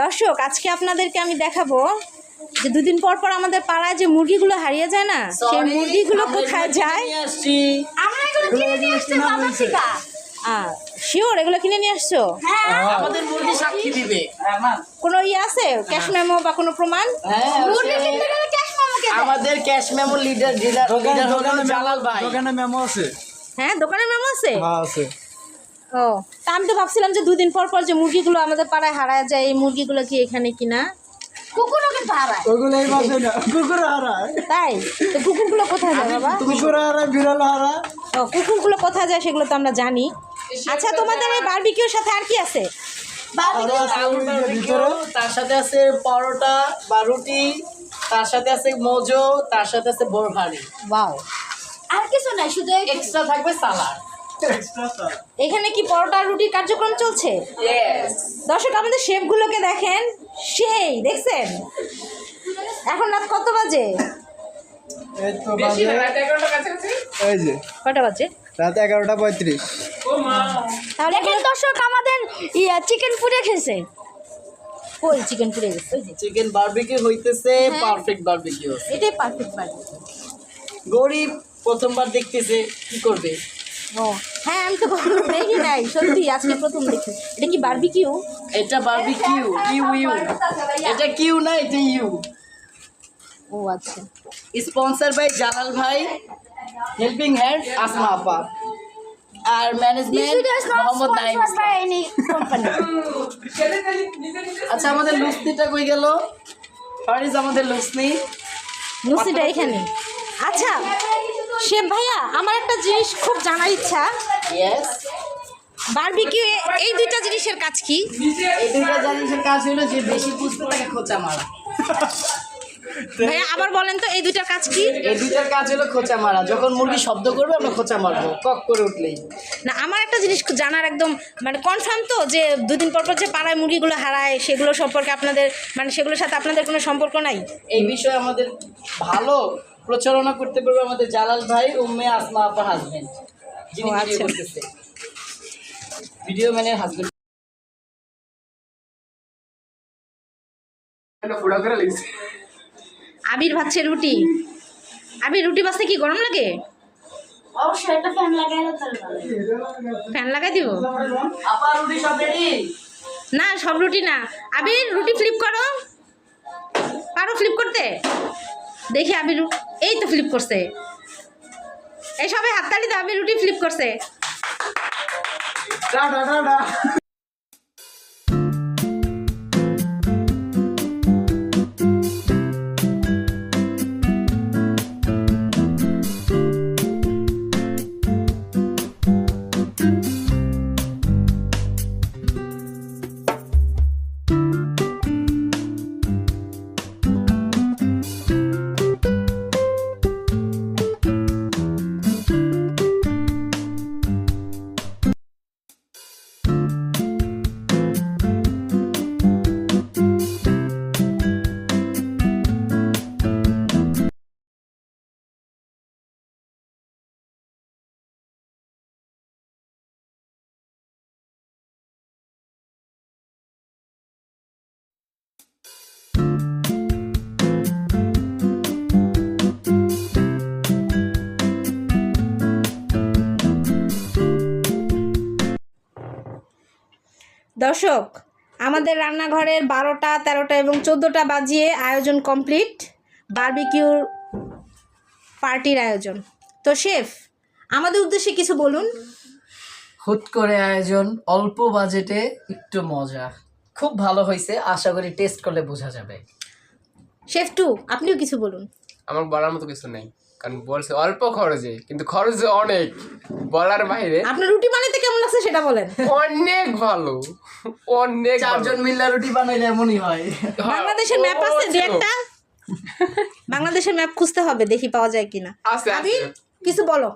দর্শক আজকে আপনাদেরকে আমি দেখাবো যে দুদিন পর পর আমাদের পাড়ায় যে মুরগিগুলো হারিয়ে যায় না সেই মুরগিগুলো কোথায় যায়? শিওর এগুলো কিনে নিয়ে আসছো আমাদের মুরগি সাক্ষী দিবে। কোনো ইয়ে আছে? ক্যাশ মেমো বা কোনো প্রমাণ? হ্যাঁ আমাদের cash memo leader dealer Jalal ভাই। দোকানে মেমো আছে। হ্যাঁ দোকানের মেমো আছে? হ্যাঁ আছে। ও। তা আমি তো ভাবছিলাম যে দুদিন পর পর যে মুরগিগুলো আমাদের পাড়ায় হারায় যায় এই মুরগিগুলো কি এখানে কিনা? কুকুরও কিন্তু হারায়। ওগুলো এই মাসে না কুকুর হারায়। তাই? তো কুকুরগুলো কোথায় যায় বাবা? কুকুর হারায় বিড়াল হারায়। ও কুকুরগুলো কোথায় যায় সেগুলো তো আমরা জানি। আচ্ছা তোমাদের এই বারবিকিউর সাথে আর কি আছে? তার সাথে আছে পরোটা বা রুটি তার সাথে আছে মোজো তার সাথে আছে বোরভারি। ওয়াও। আর কিছু নাই শুধু এক্সট্রা থাকবে সালাড এখানে কি পরোটা রুটির কার্যক্রম চলছে? দর্শক আমাদের শেফগুলোকে দেখেন। সেই দেখছেন? এখন রাত কত বাজে? এই বাজে কটা বাজে? রাত এগারোটা পঁয়ত্রিশ। তাহলে দেখেন দর্শক আমাদের ইয়া চিকেন পুড়ে খেয়েছে। কই চিকেন পুড়ে গেছে চিকেন বারবিকিউ হইতেছে পারফেক্ট বারবিকিউ এটাই পারফেক্ট গরিব প্রথমবার দেখতেছে কি করবে? ও হ্যাঁ আমি তো কখনো দেখি নাই সত্যি আজকে প্রথম দেখি এটা কি বারবিকিউ এটা বারবিকিউ ইউ ইউ। এটা কিউ না এটা ইউ। ও আচ্ছা। স্পন্সর বাই জালাল ভাই হেল্পিং হ্যান্ড আসমা আপা। আর ম্যানেজমেন্ট মোহাম্মদ নাইম আচ্ছা আমাদের লুসনিটা কই গেল? ফারিজ আমাদের লুসনি? লুচিটা এখানে। আচ্ছা শেফ ভাইয়া আমার একটা জিনিস খুব জানার ইচ্ছা। বারবিকিউ এই দুইটা জিনিসের কাজ কি? এই দুইটা জিনিসের কাজ হলো যে বেশি তাকে খোঁচা মারা। ভাইয়া আবার বলেন তো এই দুইটার কাজ কি? এই দুইটার কাজ হলো খোঁচা মারা। যখন মুরগি শব্দ করবে আমরা খোঁচা মারবো কক করে উঠলেই। না আমার একটা জিনিস জানার একদম মানে কনফার্ম তো যে দুদিন পর পর যে পাড়ায় মুরগিগুলো হারায় সেগুলো সম্পর্কে আপনাদের মানে সেগুলোর সাথে আপনাদের কোনো সম্পর্ক নাই? এই বিষয়ে আমাদের ভালো প্রচারণা করতে পারবে আমাদের জালাল ভাই উম্মে আসমা আপা হাজবেন্ড যিনি ও, ভিডিও আচ্ছা। করতেছে। ভিডিও ম্যানের হাজবেন্ড আবির ভাবছে রুটি। আবির রুটি বাসতে কি গরম লাগে অবশ্যই একটা ফ্যান লাগাই ফ্যান লাগাই দিব? আপা রুটি সব রেডি না সব রুটি না। আবির রুটি ফ্লিপ করো। পারো ফ্লিপ করতে? দেখি আমি এই তো ফ্লিপ করছে। এই সবাই হাততালি দাও আবির রুটি ফ্লিপ করছে। দর্শক আমাদের রান্নাঘরের বারোটা তেরোটা এবং চোদ্দোটা বাজিয়ে আয়োজন কমপ্লিট। বারবিকিউর পার্টির আয়োজন। তো শেফ আমাদের উদ্দেশ্যে কিছু বলুন। হুট করে আয়োজন অল্প বাজেটে একটু মজা। খুব ভালো হয়েছে আশা করি টেস্ট করলে বোঝা যাবে। শেফ টু আপনিও কিছু বলুন। আমার বলার মতো কিছু নেই। কারণ বলছে অল্প খরচে কিন্তু খরচ অনেক। বলার বাইরে আপনার রুটি বানাইতে কেমন লাগছে সেটা বলেন। অনেক ভালো অনেক চারজন মিল্লা রুটি বানাইলে এমনই হয়। হ্যাঁ, বাংলাদেশের ম্যাপ আছে দু একটা? বাংলাদেশের ম্যাপ খুঁজতে হবে দেখি পাওয়া যায় কিনা। আছে, আছে। কিছু বলো।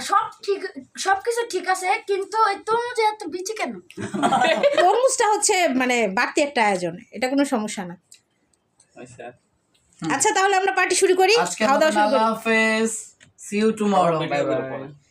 সব ঠিক সব কিছু ঠিক আছে কিন্তু এই তরমুজ এত বিচি কেন? তরমুজটা হচ্ছে মানে বাড়তি একটা আয়োজন এটা কোনো সমস্যা না। আচ্ছা। তাহলে আমরা পার্টি শুরু করি খাওয়া দাওয়া শুরু করি। হাফেজ। See you tomorrow bye bye.